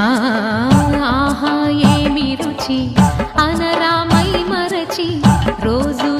ఆహా ఏమి రుచి? అనరామై మరచి రోజు